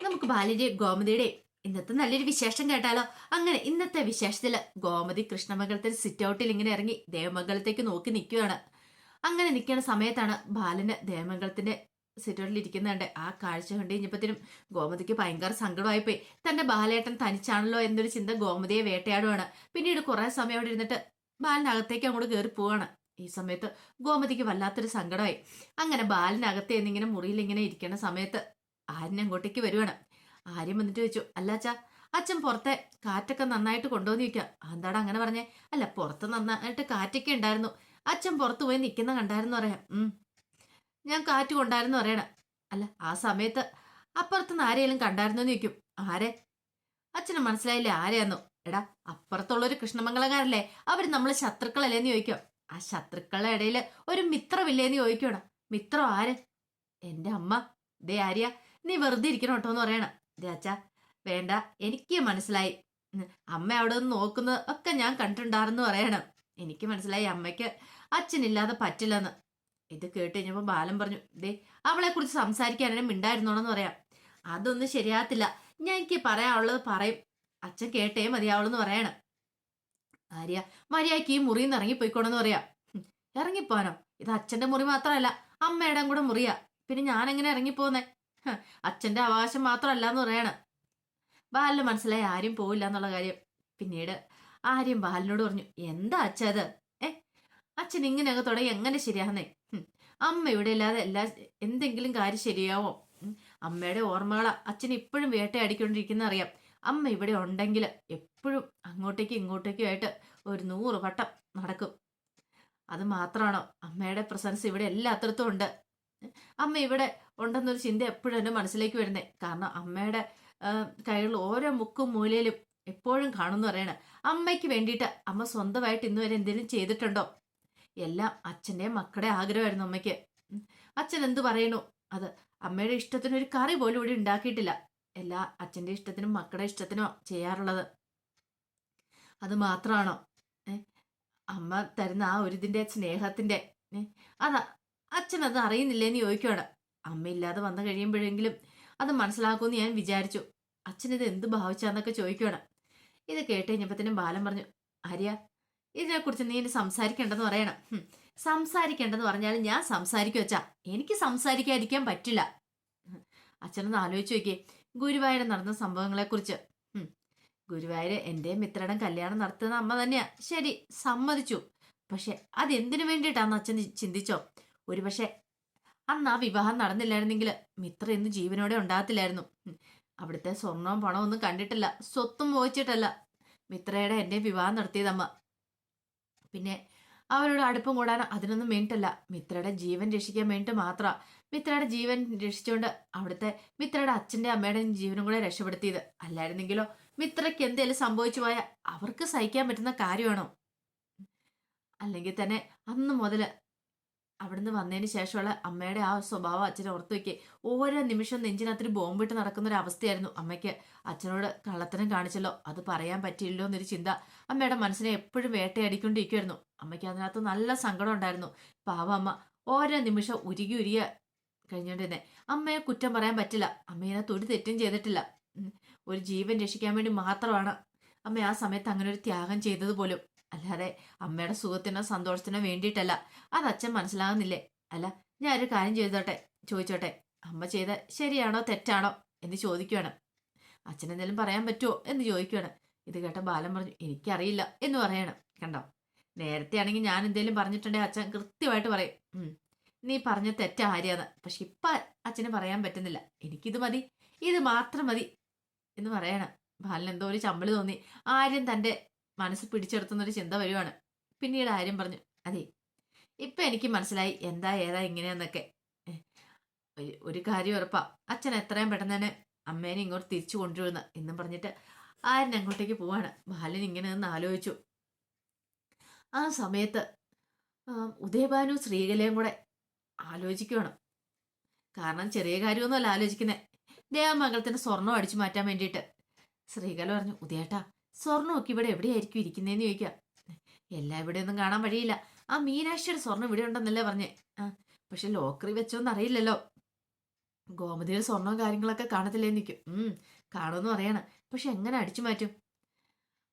നമുക്ക് ബാലിന്റെ ഗോമതിയുടെ ഇന്നത്തെ നല്ലൊരു വിശേഷം കേട്ടാലോ? അങ്ങനെ ഇന്നത്തെ വിശേഷത്തിൽ ഗോമതി കൃഷ്ണമംഗലത്തിൽ സിറ്റ് ഔട്ടിൽ ഇങ്ങനെ ഇറങ്ങി ദേവമംഗലത്തേക്ക് നോക്കി നിൽക്കുകയാണ് അങ്ങനെ നിൽക്കുന്ന സമയത്താണ് ബാലന് ദേവമംഗലത്തിന്റെ സിറ്റ് ഔട്ടിൽ ഇരിക്കുന്നുണ്ട്. ആ കാഴ്ച കണ്ടു കഴിഞ്ഞപ്പോഴത്തേനും ഗോമതിക്ക് ഭയങ്കര സങ്കടമായിപ്പോയി. തന്റെ ബാലേട്ടൻ തനിച്ചാണല്ലോ എന്നൊരു ചിന്ത ഗോമതിയെ വേട്ടയാടുവാണ്. പിന്നീട് കുറെ സമയം അവിടെ ഇരുന്നിട്ട് ബാലിനകത്തേക്ക് അങ്ങോട്ട് കയറി പോവാണ്. ഈ സമയത്ത് ഗോമതിക്ക് വല്ലാത്തൊരു സങ്കടമായി. അങ്ങനെ ബാലിനകത്ത് എന്നിങ്ങനെ മുറിയിൽ ഇങ്ങനെ ഇരിക്കുന്ന സമയത്ത് ആര്യൻ അങ്ങോട്ടേക്ക് വരുവാണ്. ആര്യം വന്നിട്ട് വെച്ചു അല്ല അച്ഛൻ പുറത്തെ കാറ്റൊക്കെ നന്നായിട്ട് കൊണ്ടുവന്ന് ചോദിക്കാം എന്താടാ അങ്ങനെ പറഞ്ഞേ? അല്ല പുറത്ത് നന്നായിട്ട് കാറ്റൊക്കെ ഉണ്ടായിരുന്നു. അച്ഛൻ പുറത്ത് പോയി നിൽക്കുന്ന കണ്ടായിരുന്നു പറയാം. ഉം ഞാൻ കാറ്റ് കൊണ്ടായിരുന്നു പറയണ. അല്ല ആ സമയത്ത് അപ്പുറത്തുനിന്ന് ആരെയും കണ്ടായിരുന്നു ചോദിക്കും. ആരെ? അച്ഛന് മനസ്സിലായില്ലേ ആരെയാന്നു? എടാ അപ്പുറത്തുള്ള ഒരു അപ്പുറത്തുള്ളൊരു അവർ നമ്മൾ ശത്രുക്കളല്ലേ ശത്രുക്കളല്ലേന്ന് ചോദിക്കും. ആ ശത്രുക്കളുടെ ഇടയിൽ ഒരു മിത്രമില്ലേന്ന് ചോദിക്കണം മിത്രം ആര്? എന്റെ അമ്മ. ദേ ആര്യ നീ വെറുതെ ഇരിക്കണം കേട്ടോ എന്ന് പറയണം. അച്ഛാ വേണ്ട എനിക്ക് മനസ്സിലായി. അമ്മ അവിടെ നിന്ന് നോക്കുന്നത് ഒക്കെ ഞാൻ കണ്ടിട്ടുണ്ടായിരുന്നു പറയണം. എനിക്ക് മനസ്സിലായി അമ്മയ്ക്ക് അച്ഛനില്ലാതെ പറ്റില്ലെന്ന്. ഇത് കേട്ട് കഴിഞ്ഞപ്പോൾ ബാലൻ പറഞ്ഞു ദേ അവളെ കുറിച്ച് സംസാരിക്കാനും മിണ്ടായിരുന്നോണെന്ന് പറയാം. അതൊന്നും ശരിയാകത്തില്ല. ഞാൻ എനിക്ക് പറയാനുള്ളത് പറയും. അച്ഛൻ കേട്ടേ മതിയാവുള്ളൂ പറയണം. ആര്യ മര്യാദയ്ക്ക് ഈ മുറിയിൽ നിന്ന് ഇറങ്ങിപ്പോയിക്കോണെന്ന് പറയാം. ഇറങ്ങിപ്പോനോ ഇത് അച്ഛന്റെ മുറി മാത്രമല്ല അമ്മയുടെ കൂടെ മുറിയാ. പിന്നെ ഞാൻ എങ്ങനെ ഇറങ്ങിപ്പോന്നേ അച്ഛന്റെ അവകാശം മാത്രമല്ല എന്ന് പറയണ. ബാലിന് മനസ്സിലായി ആരും പോവില്ല എന്നുള്ള കാര്യം. പിന്നീട് ആര്യം ബാലിനോട് പറഞ്ഞു എന്താ അച്ഛ അത് ഏ അച്ഛൻ ഇങ്ങനെയൊക്കെ തുടങ്ങി എങ്ങനെ ശരിയാന്നേ അമ്മ ഇവിടെ ഇല്ലാതെ എല്ലാ എന്തെങ്കിലും കാര്യം ശരിയാവോ? അമ്മയുടെ ഓർമ്മകളാ അച്ഛൻ ഇപ്പോഴും വേട്ടയാടിക്കൊണ്ടിരിക്കുന്ന അറിയാം. അമ്മ ഇവിടെ ഉണ്ടെങ്കിൽ എപ്പോഴും അങ്ങോട്ടേക്കും ഇങ്ങോട്ടേക്കും ആയിട്ട് ഒരു നൂറ് വട്ടം നടക്കും. അത് മാത്രമാണോ? അമ്മയുടെ പ്രസൻസ് ഇവിടെ എല്ലാത്തിടത്തും ഉണ്ട്. അമ്മ ഇവിടെ ഉണ്ടെന്നൊരു ചിന്ത എപ്പോഴും എന്റെ മനസ്സിലേക്ക് വരുന്നത് കാരണം അമ്മയുടെ കൈകളിൽ ഓരോ മുക്കും മൂലയിലും എപ്പോഴും കാണുമെന്ന് പറയണ. അമ്മയ്ക്ക് വേണ്ടിയിട്ട് അമ്മ സ്വന്തമായിട്ട് ഇന്നുവരെ എന്തെങ്കിലും ചെയ്തിട്ടുണ്ടോ? എല്ലാം അച്ഛന്റെ മക്കളുടെ ആഗ്രഹമായിരുന്നു അമ്മയ്ക്ക്. അച്ഛൻ എന്ത് പറയണു? അത് അമ്മയുടെ ഇഷ്ടത്തിന് ഒരു കറി പോലും ഇവിടെ ഉണ്ടാക്കിയിട്ടില്ല. എല്ലാ അച്ഛന്റെ ഇഷ്ടത്തിനും മക്കളുടെ ഇഷ്ടത്തിനോ ചെയ്യാറുള്ളത്. അത് മാത്രമാണോ? അമ്മ തരുന്ന ആ ഒരു ഇതിന്റെ സ്നേഹത്തിന്റെ അത്. അച്ഛൻ അത് അറിയുന്നില്ലേന്ന് ചോദിക്കുവാണ്. അമ്മയില്ലാതെ വന്നു കഴിയുമ്പോഴെങ്കിലും അത് മനസ്സിലാക്കുമെന്ന് ഞാൻ വിചാരിച്ചു. അച്ഛനിത് എന്ത് ഭാവിച്ചാന്നൊക്കെ ചോദിക്കുവാണ്. ഇത് കേട്ട് കഴിഞ്ഞപ്പോഴത്തേനും ബാലൻ പറഞ്ഞു ആര്യ ഇതിനെക്കുറിച്ച് നീ എന്നെ സംസാരിക്കേണ്ടെന്ന് പറയണം. സംസാരിക്കേണ്ടെന്ന് പറഞ്ഞാൽ ഞാൻ സംസാരിക്കും അച്ഛാ. എനിക്ക് സംസാരിക്കാതിരിക്കാൻ പറ്റില്ല. അച്ഛനൊന്ന് ആലോചിച്ച് നോക്കിയേ ഗുരുവായൂർ നടന്ന സംഭവങ്ങളെക്കുറിച്ച്. ഗുരുവായൂർ എന്റെ മിത്രയുടെ കല്യാണം നടത്തുന്ന അമ്മ തന്നെയാ. ശരി സമ്മതിച്ചു. പക്ഷെ അതെന്തിനു വേണ്ടിയിട്ടാന്ന് അച്ഛൻ ചിന്തിച്ചോ? ഒരുപക്ഷെ അന്ന് ആ വിവാഹം നടന്നില്ലായിരുന്നെങ്കിൽ മിത്ര ഇന്ന് ജീവനോടെ ഉണ്ടാകത്തില്ലായിരുന്നു. അവിടുത്തെ സ്വർണവും പണവും ഒന്നും കണ്ടിട്ടില്ല. സ്വത്തും മോഹിച്ചിട്ടല്ല. മിത്രയുടെ എന്റെ വിവാഹം നടത്തിയതമ്മ. പിന്നെ അവരോട് അടുപ്പം കൂടാൻ അതിനൊന്നും വേണ്ടിട്ടല്ല മിത്രയുടെ ജീവൻ രക്ഷിക്കാൻ വേണ്ടിട്ട് മാത്ര മിത്രയുടെ ജീവൻ രക്ഷിച്ചുകൊണ്ട് അവിടുത്തെ മിത്രയുടെ അച്ഛന്റെ അമ്മയുടെയും ജീവനും കൂടെ രക്ഷപ്പെടുത്തിയത്. അല്ലായിരുന്നെങ്കിലോ മിത്രയ്ക്ക് എന്തെങ്കിലും സംഭവിച്ചു പോയാൽ അവർക്ക് സഹിക്കാൻ പറ്റുന്ന കാര്യമാണോ? അല്ലെങ്കിൽ തന്നെ അന്ന് മുതൽ അവിടുന്ന് വന്നതിന് ശേഷമുള്ള അമ്മയുടെ ആ സ്വഭാവം അച്ഛനെ ഓർത്തു ഓരോ നിമിഷം നെഞ്ചിനകത്തൊരു ബോംബിട്ട് നടക്കുന്ന ഒരു അവസ്ഥയായിരുന്നു അമ്മയ്ക്ക്. അച്ഛനോട് കള്ളത്തരം കാണിച്ചല്ലോ അത് പറയാൻ പറ്റിയില്ലോ എന്നൊരു ചിന്ത അമ്മയുടെ മനസ്സിനെ എപ്പോഴും വേട്ടയാടിക്കൊണ്ടിരിക്കുമായിരുന്നു അമ്മയ്ക്ക് അതിനകത്ത് നല്ല സങ്കടം ഉണ്ടായിരുന്നു. പാവ അമ്മ ഓരോ നിമിഷം ഉരുകി ഉരുകിയ കഴിഞ്ഞോണ്ടിരുന്നെ അമ്മയെ കുറ്റം പറയാൻ പറ്റില്ല. അമ്മയെ തൊടി തെറ്റും ചെയ്തിട്ടില്ല. ഒരു ജീവൻ രക്ഷിക്കാൻ വേണ്ടി മാത്രമാണ് അമ്മ ആ സമയത്ത് അങ്ങനെ ഒരു ത്യാഗം ചെയ്തത് പോലും അല്ലാതെ അമ്മയുടെ സുഖത്തിനോ സന്തോഷത്തിനോ വേണ്ടിയിട്ടല്ല. അത് അച്ഛൻ മനസ്സിലാകുന്നില്ലേ? അല്ല ഞാൻ ഒരു കാര്യം ചെയ്തോട്ടെ ചോദിച്ചോട്ടെ. അമ്മ ചെയ്ത ശരിയാണോ തെറ്റാണോ എന്ന് ചോദിക്കുകയാണ് അച്ഛൻ എന്തെങ്കിലും പറയാൻ പറ്റുമോ എന്ന് ചോദിക്കുകയാണ് ഇത് കേട്ട ബാലൻ പറഞ്ഞു എനിക്കറിയില്ല എന്ന് പറയണം. കണ്ടോ? നേരത്തെ ആണെങ്കിൽ ഞാൻ എന്തെങ്കിലും പറഞ്ഞിട്ടുണ്ടെങ്കിൽ അച്ഛൻ കൃത്യമായിട്ട് പറയും. നീ പറഞ്ഞ തെറ്റ ആര്യാന്ന്. പക്ഷെ ഇപ്പൊ അച്ഛന് പറയാൻ പറ്റുന്നില്ല. എനിക്കിത് മതി ഇത് മാത്രം മതി എന്ന് പറയണം. ബാലൻ എന്തോ ഒരു ചമ്മൽ തോന്നി. ആര്യം തന്റെ മനസ്സ് പിടിച്ചെടുത്തുന്നൊരു ചിന്ത വരുവാണ്. പിന്നീട് ആര്യം പറഞ്ഞു അതെ ഇപ്പൊ എനിക്ക് മനസ്സിലായി എന്താ ഏതാ ഇങ്ങനെയാന്നൊക്കെ. ഒരു- കാര്യം ഉറപ്പാ അച്ഛൻ എത്രയും പെട്ടെന്ന് തന്നെ അമ്മേനെ ഇങ്ങോട്ട് തിരിച്ചു കൊണ്ടുവരുന്ന എന്നും പറഞ്ഞിട്ട് ആര്യൻ അങ്ങോട്ടേക്ക് പോവാണ്. ബാലൻ ഇങ്ങനെ നിന്ന് ആലോചിച്ചു. ആ സമയത്ത് ഉദയഭാനു ശ്രീകലയും കൂടെ ആലോചിക്കണം കാരണം ചെറിയ കാര്യമൊന്നുമല്ല ആലോചിക്കുന്നത് ദേവമംഗലത്തിന്റെ സ്വർണം അടിച്ചു മാറ്റാൻ വേണ്ടിയിട്ട്. ശ്രീകല പറഞ്ഞു ഉദയേട്ടാ സ്വർണമൊക്കെ ഇവിടെ എവിടെയായിരിക്കും ഇരിക്കുന്നതെന്ന് ചോദിക്കാം എല്ലാം ഇവിടെ ഒന്നും കാണാൻ വഴിയില്ല. ആ മീനാക്ഷിയുടെ സ്വർണം ഇവിടെ ഉണ്ടെന്നല്ലേ പറഞ്ഞേ. ആ പക്ഷെ ലോക്കറി വെച്ചോന്ന് അറിയില്ലല്ലോ. ഗോമതിയുടെ സ്വർണവും കാര്യങ്ങളൊക്കെ കാണത്തില്ലേ നിൽക്കും ഉം കാണുമെന്ന് അറിയണം പക്ഷെ എങ്ങനെ അടിച്ചു മാറ്റും?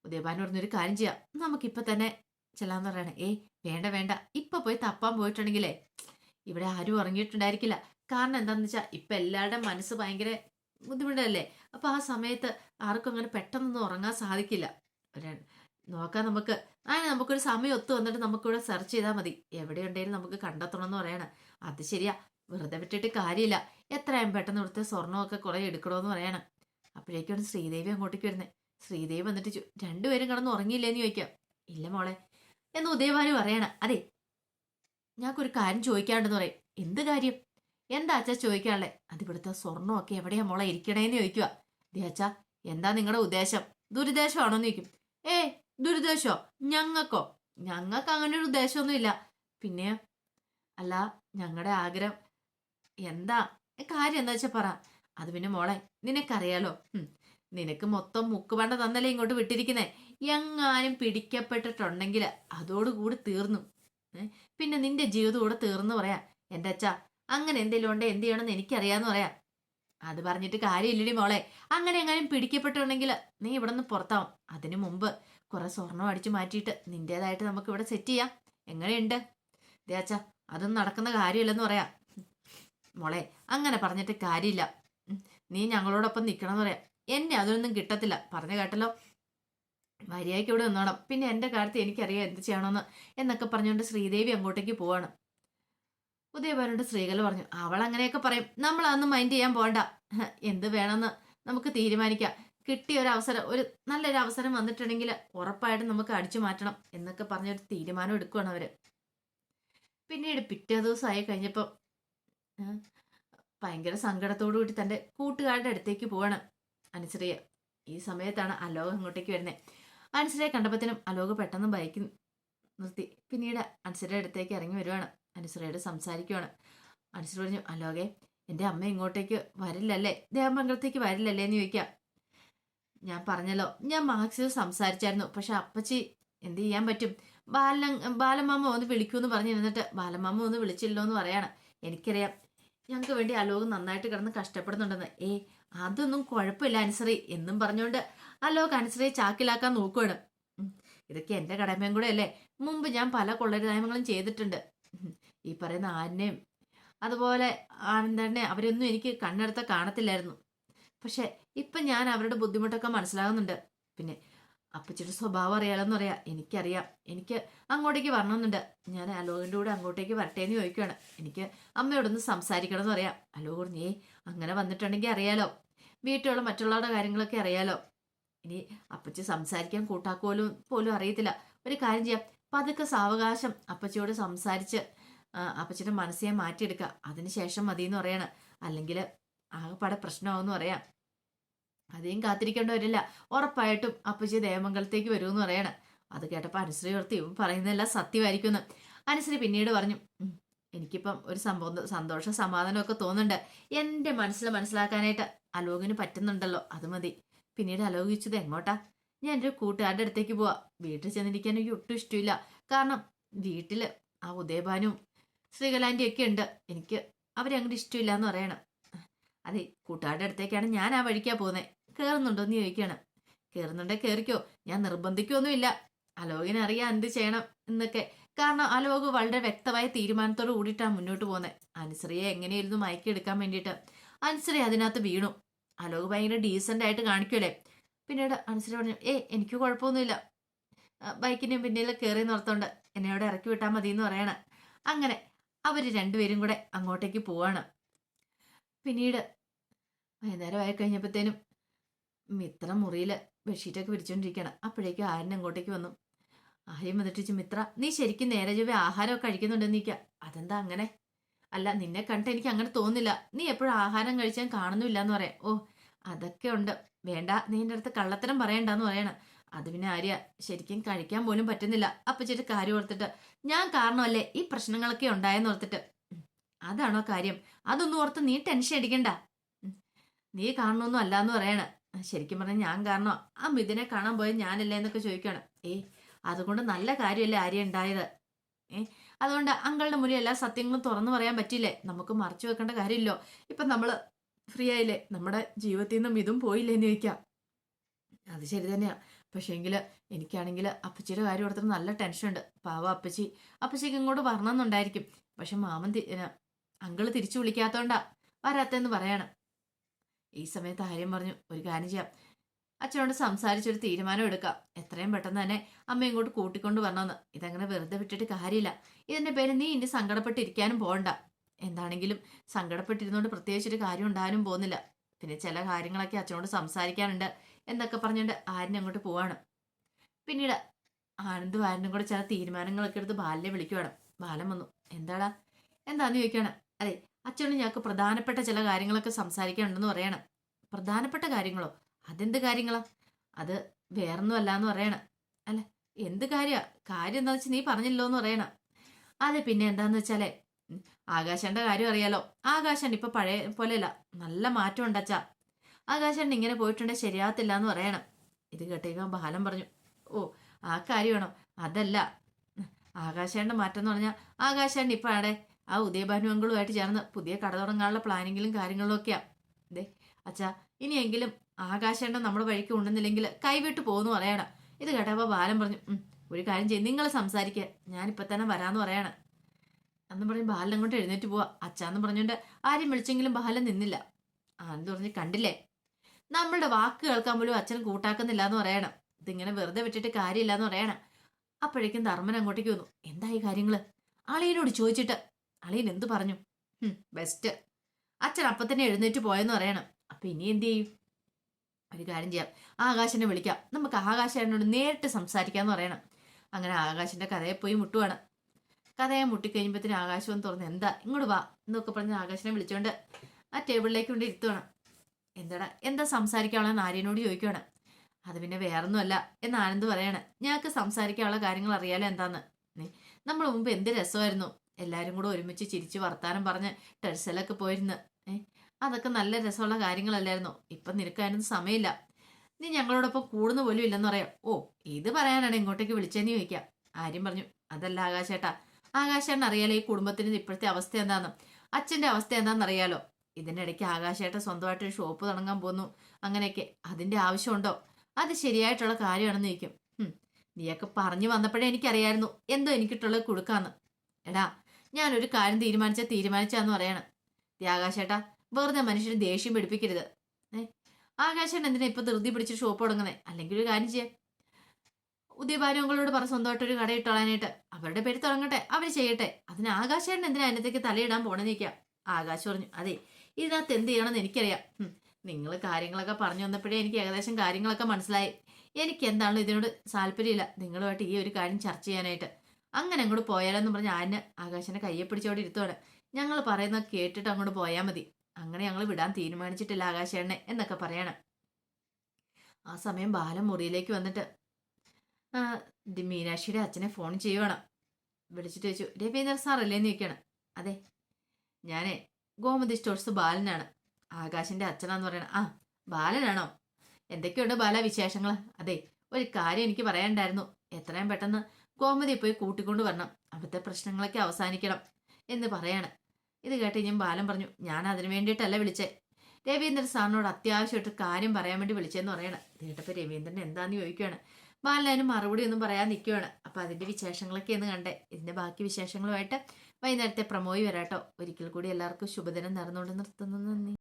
ഉദയഭാനു പറഞ്ഞൊരു കാര്യം ചെയ്യാം. നമുക്കിപ്പൊ തന്നെ ചെല്ലാന്ന് പറയണേ. ഏയ് വേണ്ട വേണ്ട. ഇപ്പൊ പോയി തപ്പാൻ പോയിട്ടുണ്ടെങ്കിലേ ഇവിടെ ആരും ഉറങ്ങിയിട്ടുണ്ടായിരിക്കില്ല. കാരണം എന്താണെന്ന് വെച്ചാൽ ഇപ്പൊ എല്ലാവരുടെയും മനസ്സ് ഭയങ്കര ബുദ്ധിമുട്ടല്ലേ? അപ്പൊ ആ സമയത്ത് ആർക്കും അങ്ങനെ പെട്ടെന്നൊന്നും ഉറങ്ങാൻ സാധിക്കില്ല. നോക്കാം നമുക്ക്. അങ്ങനെ നമുക്കൊരു സമയം ഒത്തു വന്നിട്ട് നമുക്കിവിടെ സെർച്ച് ചെയ്താൽ മതി. എവിടെയുണ്ടെങ്കിലും നമുക്ക് കണ്ടെത്തണം എന്ന് പറയണം. അത് ശരിയാ. വെറുതെ വിട്ടിട്ട് കാര്യമില്ല. എത്രയും പെട്ടെന്ന് ഇവിടുത്തെ സ്വർണമൊക്കെ കുറെ എടുക്കണമെന്ന് പറയണം. അപ്പോഴേക്കാണ് ശ്രീദേവി അങ്ങോട്ടേക്ക് വരുന്നത് ശ്രീദേവി വന്നിട്ട് രണ്ടുപേരും കിടന്ന് ഉറങ്ങിയില്ലേന്ന് ചോദിക്കാം. ഇല്ല മോളെ. എന്ന് ഉദയഭാനു പറയണം. അതെ. ഞങ്ങൾക്കൊരു കാര്യം ചോദിക്കാണ്ടെന്ന് പറയും. എന്ത് കാര്യം? എന്താ അച്ഛാ ചോദിക്കാനുള്ളേ? അത് ഇവിടുത്തെ സ്വർണമൊക്കെ എവിടെയാ മോളെ ഇരിക്കണേന്ന് ചോദിക്കുക ദേ അച്ഛാ എന്താ നിങ്ങളുടെ ഉദ്ദേശം? ദുരുദ്ദേശമാണോന്ന് ചോദിക്കും. ഏ ദുരുദ്ദേശോ? ഞങ്ങൾക്കോ ഞങ്ങൾക്ക് അങ്ങനെ ഒരു ഉദ്ദേശമൊന്നുമില്ല. പിന്നെ അല്ല ഞങ്ങളുടെ ആഗ്രഹം എന്താ? കാര്യം എന്താ വെച്ചാ പറ. അത് പിന്നെ മോളെ നിനക്കറിയാലോ. നിനക്ക് മൊത്തം മുക്കുപണ്ട തന്നല്ലേ ഇങ്ങോട്ട് വിട്ടിരിക്കുന്നേ? എങ്ങാനും പിടിക്കപ്പെട്ടിട്ടുണ്ടെങ്കിൽ അതോടുകൂടി തീർന്നു. പിന്നെ നിന്റെ ജീവിതം കൂടെ തീർന്നു പറയാ. എന്റെ അച്ഛാ അങ്ങനെ എന്തെങ്കിലും ഉണ്ട് എന്ത് ചെയ്യണമെന്ന് എനിക്കറിയാന്ന് പറയാം. അത് പറഞ്ഞിട്ട് കാര്യമില്ലടി മോളെ. അങ്ങനെ എങ്ങാനും പിടിക്കപ്പെട്ടുണ്ടെങ്കിൽ നീ ഇവിടെ നിന്ന് പുറത്താവും. അതിനു മുമ്പ് കുറെ സ്വർണം അടിച്ചു മാറ്റിയിട്ട് നിന്റേതായിട്ട് നമുക്ക് ഇവിടെ സെറ്റ് ചെയ്യാം. എങ്ങനെയുണ്ട്? ദേ അച്ഛാ അതൊന്നും നടക്കുന്ന കാര്യമില്ലെന്ന് പറയാം. മോളെ അങ്ങനെ പറഞ്ഞിട്ട് കാര്യമില്ല. നീ ഞങ്ങളോടൊപ്പം നിൽക്കണം എന്ന് പറയാം. എന്നെ അതൊന്നും കിട്ടത്തില്ല. പറഞ്ഞു കേട്ടല്ലോ? മര്യാദയ്ക്ക് ഇവിടെ നിന്നോണം. പിന്നെ എന്റെ കാര്യത്തിൽ എനിക്കറിയാം എന്ത് ചെയ്യണമെന്ന് എന്നൊക്കെ പറഞ്ഞുകൊണ്ട് ശ്രീദേവി അങ്ങോട്ടേക്ക് പോവാണ്. ഉദയഭാനോട് ശ്രീകല പറഞ്ഞു അവൾ അങ്ങനെയൊക്കെ പറയും. നമ്മൾ അതൊന്നും മൈൻഡ് ചെയ്യാൻ പോണ്ട. എന്ത് വേണമെന്ന് നമുക്ക് തീരുമാനിക്കാം. കിട്ടിയ ഒരു അവസരം ഒരു നല്ലൊരു അവസരം വന്നിട്ടുണ്ടെങ്കിൽ ഉറപ്പായിട്ടും നമുക്ക് അടിച്ചു മാറ്റണം എന്നൊക്കെ പറഞ്ഞൊരു തീരുമാനം എടുക്കുകയാണ് അവർ. പിന്നീട് പിറ്റേ ദിവസമായി കഴിഞ്ഞപ്പം ആ, ഭയങ്കര സങ്കടത്തോടു കൂടി തന്റെ കൂട്ടുകാരുടെ അടുത്തേക്ക് പോവാണ് അനുശ്രീയ. ഈ സമയത്താണ് അലോക അങ്ങോട്ടേക്ക് വരുന്നത് അനുശ്രീയെ കണ്ടപ്പോഴത്തേനും അലോക പെട്ടെന്ന് ബൈക്ക് നിർത്തി. പിന്നീട് അനുശ്രീയുടെ അടുത്തേക്ക് ഇറങ്ങി വരുവാണ്. അനുശ്രീയോട് സംസാരിക്കുവാണ്. അനുശ്രീ പറഞ്ഞു അലോകെ എന്റെ അമ്മ ഇങ്ങോട്ടേക്ക് വരില്ലല്ലേ? ദേവമംഗലത്തേക്ക് വരില്ലല്ലേ എന്ന് ചോദിക്കാം. ഞാൻ പറഞ്ഞല്ലോ ഞാൻ മാക്സിൽ സംസാരിച്ചായിരുന്നു. പക്ഷെ അപ്പച്ചി എന്ത് ചെയ്യാൻ പറ്റും? ബാല ബാലമാമ ഒന്ന് വിളിക്കൂന്ന് പറഞ്ഞിരുന്നിട്ട് ബാലമാമ ഒന്ന് വിളിച്ചില്ലോ എന്ന് പറയാണ്. എനിക്കറിയാം ഞങ്ങൾക്ക് വേണ്ടി അലോക് നന്നായിട്ട് കിടന്ന് കഷ്ടപ്പെടുന്നുണ്ടെന്ന്. ഏ അതൊന്നും കുഴപ്പമില്ല അനുസറി എന്നും പറഞ്ഞുകൊണ്ട് അലോക് അനുസറിയെ ചാക്കിലാക്കാൻ നോക്കുകയാണ് ഉം, ഇതൊക്കെ എന്റെ കടമയും കൂടെ അല്ലേ മുമ്പ് ഞാൻ പല കൊള്ളരുതായ്മകളും ചെയ്തിട്ടുണ്ട്. ഈ പറയുന്ന ആനേം അതുപോലെ ആനന്ദനെ അവരൊന്നും എനിക്ക് കണ്ണെടുത്ത കാണത്തില്ലായിരുന്നു. പക്ഷെ ഇപ്പൊ ഞാൻ അവരുടെ ബുദ്ധിമുട്ടൊക്കെ മനസ്സിലാകുന്നുണ്ട്. പിന്നെ അപ്പച്ചിയുടെ സ്വഭാവം അറിയാലോന്ന് പറയാ. എനിക്കറിയാം. എനിക്ക് അങ്ങോട്ടേക്ക് വരണമെന്നുണ്ട്. ഞാൻ അലോകിന്റെ കൂടെ അങ്ങോട്ടേക്ക് വരട്ടെ എന്ന് ചോദിക്കുകയാണ് എനിക്ക് അമ്മയോടൊന്ന് സംസാരിക്കണം എന്ന് പറയാം അലോക് പറഞ്ഞു അങ്ങനെ വന്നിട്ടുണ്ടെങ്കിൽ അറിയാലോ. വീട്ടിലുള്ള മറ്റുള്ളവരുടെ കാര്യങ്ങളൊക്കെ അറിയാലോ. ഇനി അപ്പച്ചി സംസാരിക്കാൻ കൂട്ടാക്കോലും പോലും അറിയത്തില്ല. ഒരു കാര്യം ചെയ്യാം. പതുക്കെ സാവകാശം അപ്പച്ചിയോട് സംസാരിച്ച് അപ്പച്ചിയുടെ മനസ്സിനെ മാറ്റിയെടുക്കുക അതിനുശേഷം മതി എന്ന് പറയണം. അല്ലെങ്കിൽ ആകെപ്പാടെ പ്രശ്നമാവെന്ന് പറയാം. അധികം കാത്തിരിക്കേണ്ടി വരില്ല ഉറപ്പായിട്ടും അപ്പച്ചി ദേവമംഗലത്തേക്ക് വരുമെന്ന് പറയണം. അത് കേട്ടപ്പോൾ അനുശ്രീ ഓർത്തി ഇവൻ പറയുന്നതെല്ലാം സത്യമായിരിക്കുമെന്ന്. അനുശ്രീ പിന്നീട് പറഞ്ഞു "ഉം, എനിക്കിപ്പം ഒരു സംഭവം സന്തോഷ സമാധാനമൊക്കെ തോന്നുന്നുണ്ട്. എന്റെ മനസ്സിൽ മനസ്സിലാക്കാനായിട്ട് അലോകിന് പറ്റുന്നുണ്ടല്ലോ അത് മതി. പിന്നീട് അലോകിച്ചത് എങ്ങോട്ടാ? ഞാൻ എന്റെ കൂട്ടുകാരുടെ അടുത്തേക്ക് പോവാ. വീട്ടിൽ ചെന്നിരിക്കാൻ എനിക്ക് ഒട്ടും ഇഷ്ടമില്ല. കാരണം വീട്ടിൽ ആ ഉദയഭാനും ശ്രീകലാന്റെ ഒക്കെ ഉണ്ട് എനിക്ക് അവരെ അങ്ങോട്ട് ഇഷ്ടമില്ല എന്ന് പറയണം. അതെ കൂട്ടുകാരുടെ അടുത്തേക്കാണ് ഞാൻ ആ വഴിക്കാ പോകുന്നത് കയറുന്നുണ്ടോ എന്ന് ചോദിക്കണം. കയറുന്നുണ്ടെ കയറിക്കോ ഞാൻ നിർബന്ധിക്കൊന്നുമില്ല. അലോകിനെ അറിയാൻ എന്ത് ചെയ്യണം എന്നൊക്കെ. കാരണം അലോക് വളരെ വ്യക്തമായ തീരുമാനത്തോട് കൂടിയിട്ടാണ് മുന്നോട്ട് പോകുന്നത് അനുശ്രീയെ എങ്ങനെയായിരുന്നു മയക്കിയെടുക്കാൻ വേണ്ടിയിട്ട്? അനുശ്രീ അതിനകത്ത് വീണു. അലോക് ഭയങ്കര ഡീസന്റ് ആയിട്ട് കാണിക്കുമല്ലേ പിന്നീട് അനുശ്രീ പറഞ്ഞു ഏ എനിക്ക് കുഴപ്പമൊന്നുമില്ല. ബൈക്കിന് പിന്നിൽ കയറി നിർത്തോണ്ട് എന്നെ അവിടെ ഇറക്കി വിട്ടാൽ മതി എന്ന് പറയണം. അങ്ങനെ അവർ രണ്ടുപേരും കൂടെ അങ്ങോട്ടേക്ക് പോവാണ്. പിന്നീട് വൈകുന്നേരം ആയി കഴിഞ്ഞപ്പോഴത്തേനും മിത്ര മുറിയിൽ ബെഡ്ഷീറ്റൊക്കെ വിരിച്ചോണ്ടിരിക്കണം അപ്പോഴേക്കും ആര്യൻ അങ്ങോട്ടേക്ക് വന്നു. ആര്യം വന്നിട്ട് മിത്ര നീ ശരിക്കും നേരെ ചൊവ്വേ ആഹാരമൊക്കെ കഴിക്കുന്നുണ്ടെന്ന് നിൽക്കുക അതെന്താ അങ്ങനെ? അല്ല നിന്നെ കണ്ടിട്ട് എനിക്ക് അങ്ങനെ തോന്നില്ല നീ എപ്പോഴും ആഹാരം കഴിച്ചാൽ കാണുന്നില്ല എന്ന് പറയാം. ഓ അതൊക്കെ ഉണ്ട്. വേണ്ട നീ എന്റെ അടുത്ത് കള്ളത്തരം പറയണ്ടെന്ന് പറയണം. അത് പിന്നെ ആര്യ ശരിക്കും കഴിക്കാൻ പോലും പറ്റുന്നില്ല. അപ്പച്ചിട്ട് കാര്യം ഓർത്തിട്ട് ഞാൻ കാരണമല്ലേ ഈ പ്രശ്നങ്ങളൊക്കെ ഉണ്ടായെന്ന് ഓർത്തിട്ട്? അതാണോ കാര്യം? അതൊന്നും ഓർത്ത് നീ ടെൻഷൻ അടിക്കണ്ട. നീ കാണണമൊന്നും അല്ല എന്ന് പറയണ. ശരിക്കും പറഞ്ഞാൽ ഞാൻ കാരണം? ആ മിഥുനെ കാണാൻ പോയത് ഞാനല്ലേ എന്നൊക്കെ ചോദിക്കണം. ഏ അതുകൊണ്ട് നല്ല കാര്യമല്ലേ ആര്യ ഉണ്ടായത്? ഏ അതുകൊണ്ട് അങ്കളുടെ മുന്നിൽ എല്ലാ സത്യങ്ങളും തുറന്നു പറയാൻ പറ്റില്ലേ നമുക്ക് മറച്ചു വെക്കേണ്ട കാര്യമില്ലോ. ഇപ്പം നമ്മൾ ഫ്രീ ആയില്ലേ? നമ്മുടെ ജീവിതത്തിൽ നിന്നും ഇതും പോയില്ലേ എന്ന് ചോദിക്കാം. അത് ശരി തന്നെയാ. പക്ഷേങ്കിൽ എനിക്കാണെങ്കിൽ അപ്പച്ചിയുടെ കാര്യം ഓർത്തിട്ട് നല്ല ടെൻഷനുണ്ട്. പാവ അപ്പച്ചി. അപ്പച്ചിക്ക് ഇങ്ങോട്ട് വരണമെന്നുണ്ടായിരിക്കും. പക്ഷെ മാമൻ അങ്കിൾ തിരിച്ചു വിളിക്കാത്തോണ്ടാ വരാത്തെന്ന് പറയാണ്. ഈ സമയത്ത് ആര്യം പറഞ്ഞു ഒരു കാര്യം ചെയ്യാം. അച്ഛനോട് സംസാരിച്ചൊരു തീരുമാനം എടുക്കാം. എത്രയും പെട്ടെന്ന് തന്നെ അമ്മ ഇങ്ങോട്ട് കൂട്ടിക്കൊണ്ട് വരണമെന്ന്. ഇതങ്ങനെ വെറുതെ വിട്ടിട്ട് കാര്യമില്ല. ഇതിന്റെ പേര് നീ ഇനി സങ്കടപ്പെട്ടിരിക്കാനും പോകണ്ട. എന്താണെങ്കിലും സങ്കടപ്പെട്ടിരുന്നോണ്ട് പ്രത്യേകിച്ചൊരു കാര്യം ഉണ്ടാകാനും പോകുന്നില്ല. പിന്നെ ചില കാര്യങ്ങളൊക്കെ അച്ഛനോട് സംസാരിക്കാനുണ്ട് എന്നൊക്കെ പറഞ്ഞുകൊണ്ട് ആര്യൻ അങ്ങോട്ട് പോവാണ്. പിന്നീട് ആനന്ദും ആര്യനും കൂടെ ചില തീരുമാനങ്ങളൊക്കെ എടുത്ത് ബാലിനെ വിളിക്കുവാണ്. ബാലൻ വന്നു എന്താടാ? എന്താന്ന് ചോദിക്കുകയാണ് അതെ അച്ഛനോട് ഞങ്ങൾക്ക് പ്രധാനപ്പെട്ട ചില കാര്യങ്ങളൊക്കെ സംസാരിക്കാനുണ്ടെന്ന് പറയണം. പ്രധാനപ്പെട്ട കാര്യങ്ങളോ? അതെന്ത് കാര്യങ്ങളാ? അത് വേറൊന്നും അല്ലാന്ന് പറയണം. അല്ല എന്ത് കാര്യ? കാര്യം എന്താ വെച്ചാൽ നീ പറഞ്ഞില്ലോ എന്ന് പറയണം. അതെ പിന്നെ എന്താന്ന് വെച്ചാലേ ആകാശന്റെ കാര്യം അറിയാലോ. ആകാശൻ ഇപ്പൊ പഴയ പോലെയല്ല. നല്ല മാറ്റം ഉണ്ടച്ചാ ആകാശൻ ഇങ്ങനെ പോയിട്ടുണ്ടെ ശരിയാകത്തില്ല എന്ന് പറയണം. ഇത് കേട്ടേക്കാൻ ബാലൻ പറഞ്ഞു. ഓ ആ കാര്യമാണോ അതല്ല. ആകാശേണ്ട മാറ്റം എന്ന് പറഞ്ഞാൽ ആകാശേണ്ട ഇപ്പൊ അവിടെ ആ ഉദയഭാനുവങ്ങളുമായിട്ട് ചേർന്ന് പുതിയ കട തുടങ്ങാനുള്ള പ്ലാനിങ്ങിലും കാര്യങ്ങളിലും ഒക്കെയാ. ദേ അച്ഛാ ഇനിയെങ്കിലും ആകാശേണ്ട നമ്മുടെ വഴിക്ക് ഉണ്ടെന്നില്ലെങ്കിൽ കൈവിട്ട് പോകുന്നു പറയണം. ഇത് കേട്ടപ്പോ ബാലൻ പറഞ്ഞു. ഒരു കാര്യം ചെയ്യും. നിങ്ങൾ സംസാരിക്കുക ഞാനിപ്പോ തന്നെ വരാന്ന് പറയാണ്. അന്ന് പറഞ്ഞ് ബാലൻ അങ്ങോട്ട് എഴുന്നേറ്റ് പോവാ. അച്ഛാന്ന് പറഞ്ഞുകൊണ്ട് ആരും വിളിച്ചെങ്കിലും ബാലൻ നിന്നില്ല. ആനന്ദ് പറഞ്ഞ് കണ്ടില്ലേ? നമ്മളുടെ വാക്ക് കേൾക്കാൻ പോലും അച്ഛൻ കൂട്ടാക്കുന്നില്ല എന്ന് പറയണം. ഇതിങ്ങനെ വെറുതെ വിട്ടിട്ട് കാര്യമില്ല എന്ന് പറയണം. അപ്പോഴേക്കും ധർമ്മൻ അങ്ങോട്ടേക്ക് വന്നു. എന്തായി കാര്യങ്ങൾ? അളിയനോട് ചോദിച്ചിട്ട്. അളിയൻ എന്ത് പറഞ്ഞു? ബെസ്റ്റ് അച്ഛൻ അപ്പൊ തന്നെ എഴുന്നേറ്റ് പോയെന്ന് പറയണം. അപ്പൊ ഇനി എന്ത് ചെയ്യും? ഒരു കാര്യം ചെയ്യാം. ആകാശനെ വിളിക്കാം. നമുക്ക് ആകാശനോട് നേരിട്ട് സംസാരിക്കാന്ന് പറയണം. അങ്ങനെ ആകാശന്റെ കഥയെ പോയി മുട്ടുവാണ്. കഥയെ മുട്ടിക്കഴിയുമ്പോഴത്തേന് ആകാശം ഒന്ന് തുറന്ന് എന്താ? ഇങ്ങോട്ട് വാ. എന്നൊക്കെ പറഞ്ഞ് ആകാശനെ വിളിച്ചോണ്ട് ആ ടേബിളിലേക്ക് കൊണ്ട് ഇരുത്തുവാണ്. എന്താടാ? എന്താ സംസാരിക്കാനുള്ള? ആര്യനോട് ചോദിക്കുവാണ്. അത് പിന്നെ വേറൊന്നുമല്ല എന്ന് ആനന്ദ് പറയാണ്. ഞങ്ങൾക്ക് സംസാരിക്കാനുള്ള കാര്യങ്ങൾ അറിയാലോ എന്താന്ന്? നമ്മൾ മുമ്പ് എന്ത് രസമായിരുന്നു? എല്ലാവരും കൂടെ ഒരുമിച്ച് ചിരിച്ച് വർത്താനം പറഞ്ഞ് ടെറസിലൊക്കെ പോയിരുന്നു. അതൊക്കെ നല്ല രസമുള്ള കാര്യങ്ങളല്ലായിരുന്നു? ഇപ്പം നിനക്ക് അതിനൊന്നും സമയമില്ല. നീ ഞങ്ങളോടൊപ്പം കൂടുന്ന പോലും ഇല്ലെന്ന് പറയാം. ഓ ഇത് പറയാനാണ് ഇങ്ങോട്ടേക്ക് വിളിച്ചതെന്ന് ചോദിക്കാം. ആര്യം പറഞ്ഞു. അതല്ല ആകാശേട്ടാ ആകാശേട്ടൻ അറിയാലോ ഈ കുടുംബത്തിന് ഇപ്പോഴത്തെ അവസ്ഥ എന്താന്ന്. അച്ഛന്റെ അവസ്ഥ എന്താണെന്ന് അറിയാലോ. ഇതിനിടയ്ക്ക് ആകാശേട്ടൻ സ്വന്തമായിട്ട് ഒരു ഷോപ്പ് തുടങ്ങാൻ പോന്നു. അങ്ങനെയൊക്കെ അതിന്റെ ആവശ്യമുണ്ടോ? അത് ശരിയായിട്ടുള്ള കാര്യമാണെന്ന് ചോദിക്കും. "ഹും, നീയൊക്കെ പറഞ്ഞു വന്നപ്പോഴേ എനിക്കറിയായിരുന്നു. എന്തോ എനിക്കിട്ടുള്ളത് കൊടുക്കാന്ന്. എടാ ഞാനൊരു കാര്യം തീരുമാനിച്ചാൽ തീരുമാനിച്ചാന്ന് പറയണം. ആകാശേട്ടാ വെറുതെ മനുഷ്യന് ദേഷ്യം പിടിപ്പിക്കരുത്. ഏ ആകാശേട്ടൻ എന്തിനാ ഇപ്പൊ ധൃതി പിടിച്ച് ഷോപ്പ് തുടങ്ങുന്നേ? അല്ലെങ്കിൽ ഒരു കാര്യം ചെയ്യാം. ഉദയഭാനുങ്ങളോട് പറ സ്വന്തമായിട്ട് ഒരു കട ഇട്ടോളാനായിട്ട്. അവരുടെ പേര് തുടങ്ങട്ടെ. അവർ ചെയ്യട്ടെ. അതിന് ആകാശേട്ടൻ എന്തിനാ അതിനകത്തേക്ക് തലയിടാൻ പോണെന്ന് നിൽക്കാം ആകാശ് പറഞ്ഞു അതെ ഇതിനകത്ത് എന്ത് ചെയ്യണമെന്ന് എനിക്കറിയാം. നിങ്ങൾ കാര്യങ്ങളൊക്കെ പറഞ്ഞു വന്നപ്പോഴേ എനിക്ക് ഏകദേശം കാര്യങ്ങളൊക്കെ മനസ്സിലായി. എനിക്ക് എന്താണല്ലോ ഇതിനോട് താല്പര്യമില്ല. നിങ്ങളുമായിട്ട് ഈ ഒരു കാര്യം ചർച്ച ചെയ്യാനായിട്ട്. അങ്ങനെ അങ്ങോട്ട് പോയാലെന്ന് പറഞ്ഞ് ആന് ആകാശനെ കയ്യെ പിടിച്ചോടെ ഇരുത്തോടെ ഞങ്ങൾ പറയുന്നത് കേട്ടിട്ട് അങ്ങോട്ട് പോയാൽ മതി. അങ്ങനെ ഞങ്ങൾ വിടാൻ തീരുമാനിച്ചിട്ടില്ല ആകാശേണ്ണെ എന്നൊക്കെ പറയണം. ആ സമയം ബാലൻ മുറിയിലേക്ക് വന്നിട്ട് മീനാക്ഷിയുടെ അച്ഛനെ ഫോൺ ചെയ്യണം വിളിച്ചിട്ട് വെച്ചു രവീന്ദ്ര സാർ അല്ലേന്ന് ചോദിക്കണം അതെ ഞാനേ ഗോമതി സ്റ്റോഴ്സ് ബാലനാണ്. ആകാശിന്റെ അച്ഛനാന്ന് പറയണം ആ ബാലനാണോ? എന്തൊക്കെയുണ്ട് ബാല വിശേഷങ്ങൾ അതെ ഒരു കാര്യം എനിക്ക് പറയാനുണ്ടായിരുന്നു. എത്രയും പെട്ടെന്ന് ഗോമതി പോയി കൂട്ടിക്കൊണ്ട് വരണം. അവിടുത്തെ പ്രശ്നങ്ങളൊക്കെ അവസാനിക്കണം എന്ന് പറയാണ്. ഇത് കേട്ട് ഞാൻ ബാലൻ പറഞ്ഞു ഞാൻ അതിനു വേണ്ടിയിട്ടല്ല വിളിച്ചേ. രവീന്ദ്രൻ സാറിനോട് അത്യാവശ്യമായിട്ട് കാര്യം പറയാൻ വേണ്ടി വിളിച്ചെന്ന് പറയണം. കേട്ടപ്പോൾ രവീന്ദ്രൻ എന്താന്ന് ചോദിക്കുകയാണ്. ബാലൻ അതിന് മറുപടി ഒന്നും പറയാൻ നിൽക്കുകയാണ് അപ്പം അതിന്റെ വിശേഷങ്ങളൊക്കെ ഒന്ന് കണ്ടേ. ഇതിന്റെ ബാക്കി വിശേഷങ്ങളുമായിട്ട് വൈകുന്നേരത്തെ പ്രമോയി വരാട്ടോ. ഒരിക്കൽ കൂടി എല്ലാവർക്കും ശുഭദിനം നേർന്നുകൊണ്ട് നിർത്തുന്നു. നന്ദി.